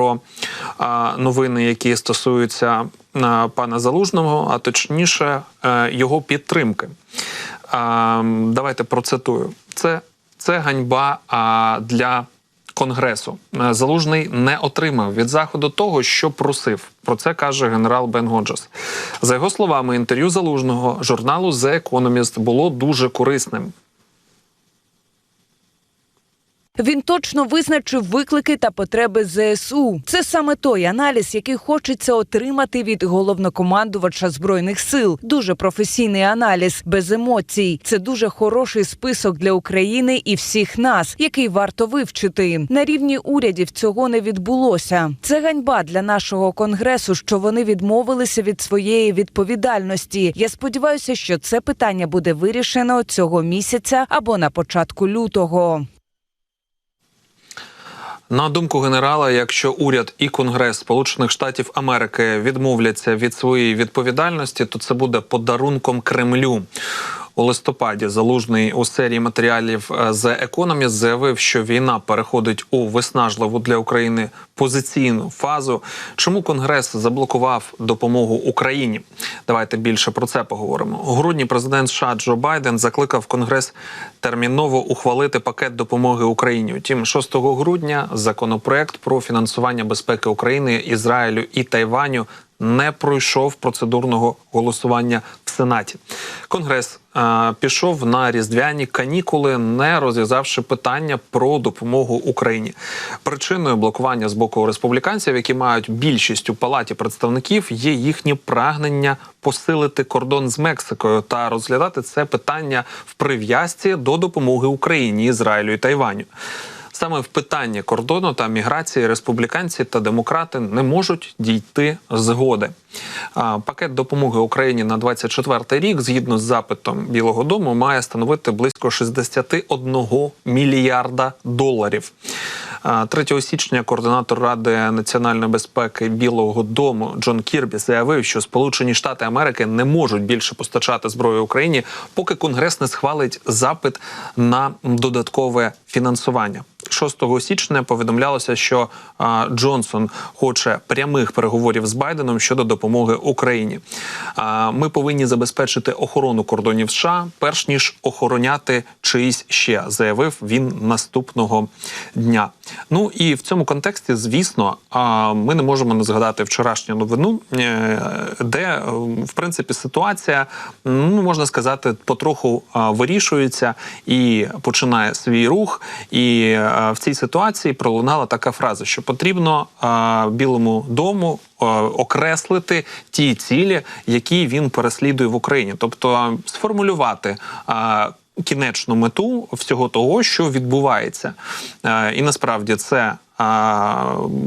про новини, які стосуються пана Залужного, а точніше е, його підтримки. Давайте процитую. Це, це ганьба для. Конгресу Е, залужний не отримав від заходу того, що просив. Про це каже генерал Бен Годжес. За його словами, інтерв'ю залужного журналу The Economist було дуже корисним. Він точно визначив виклики та потреби ЗСУ. Це саме той аналіз, який хочеться отримати від головнокомандувача збройних сил. Дуже професійний аналіз, без емоцій. Це дуже хороший список для України і всіх нас, який варто вивчити. На рівні урядів цього не відбулося. Це ганьба для нашого конгресу, що вони відмовилися від своєї відповідальності. Я сподіваюся, що це питання буде вирішено цього місяця або на початку лютого. На думку генерала, якщо уряд і Конгрес Сполучених Штатів Америки відмовляться від своєї відповідальності, то це буде подарунком Кремлю. У листопаді залужний у серії матеріалів е, The Economist заявив, що війна переходить у виснажливу для України позиційну фазу. Чому Конгрес заблокував допомогу Україні? Давайте більше про це поговоримо. У грудні президент США Джо Байден закликав Конгрес терміново ухвалити пакет допомоги Україні. Утім, 6 грудня законопроект про фінансування безпеки України, Ізраїлю і Тайваню не пройшов процедурного голосування в Сенаті. Конгрес е, пішов на різдвяні канікули, не розв'язавши питання про допомогу Україні. Причиною блокування з боку республіканців, які мають більшість у палаті представників, є їхнє прагнення посилити кордон з Мексикою та розглядати це питання в прив'язці до допомоги Україні, Ізраїлю і Тайваню. Саме в питанні кордону та міграції республіканці та демократи не можуть дійти згоди. Пакет допомоги Україні на 24 рік, згідно з запитом Білого Дому, має становити близько 61 мільярда доларів. 3 січня координатор Ради національної безпеки Білого Дому Джон Кірбі заявив, що Сполучені Штати Америки не можуть більше постачати зброю Україні, поки Конгрес не схвалить запит на додаткове фінансування. 6 січня повідомлялося, що а, Джонсон хоче прямих переговорів з Байденом щодо допомоги Україні. А, ми повинні забезпечити охорону кордонів США, перш ніж охороняти чиїсь ще, заявив він наступного дня. Ну і в цьому контексті, звісно, ми не можемо не згадати вчорашню новину, е, де е, в принципі ситуація, ну можна сказати, потроху вирішується і починає свій рух. І е, в цій ситуації пролунала така фраза, що потрібно Білому дому окреслити ті цілі, які він переслідує в Україні, тобто сформулювати. Е, Кінечну мету всього того, що відбувається, Е, і насправді це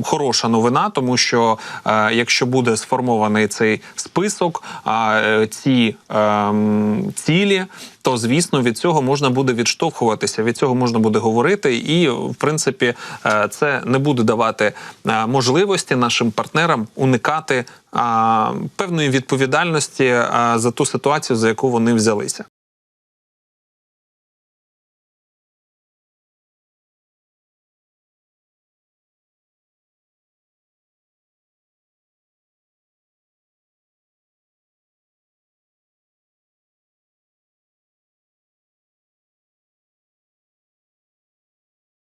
хороша новина, тому що е, якщо буде сформований цей список, е, ці ем, цілі, то звісно від цього можна буде відштовхуватися, від цього можна буде говорити, і в принципі е, це не буде давати е, можливості нашим партнерам уникати певної відповідальності за ту ситуацію, за яку вони взялися.